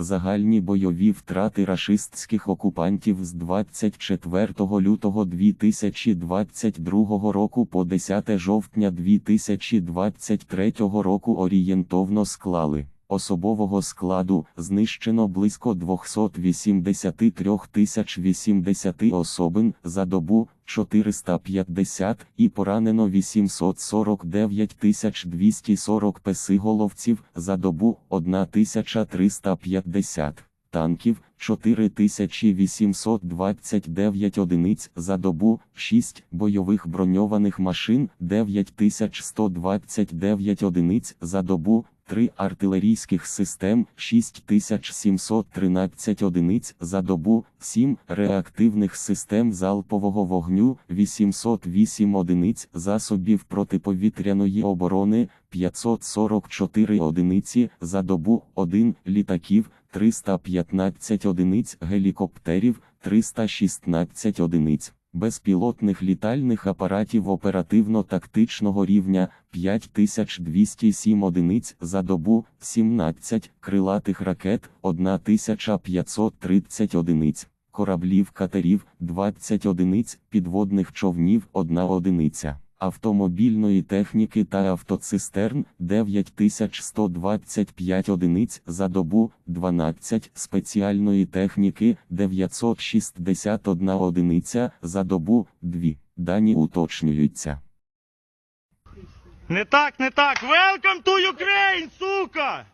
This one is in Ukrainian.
Загальні бойові втрати рашистських окупантів з 24 лютого 2022 року по 10 жовтня 2023 року орієнтовно склали. Особового складу знищено близько 283 тисяч 80 особин за добу 450 і поранено 849 тисяч 240 песиголовців за добу 1350 танків 4829 одиниць за добу, 6 бойових броньованих машин 9129 одиниць за добу, 3 артилерійських систем 6713 одиниць за добу, 7 реактивних систем залпового вогню 808 одиниць засобів протиповітряної оборони 544 одиниці за добу, 1 літаків 315 одиниць гелікоптерів, 316 одиниць, безпілотних літальних апаратів оперативно-тактичного рівня 5207 одиниць за добу, 17 крилатих ракет, 1530 одиниць, кораблів катерів, 20 одиниць, підводних човнів, 1 одиниця автомобільної техніки та автоцистерн 9125 одиниць за добу, 12 спеціальної техніки 961 одиниця за добу, 2. Дані уточнюються. Не так, не так. Welcome to Ukraine, сука!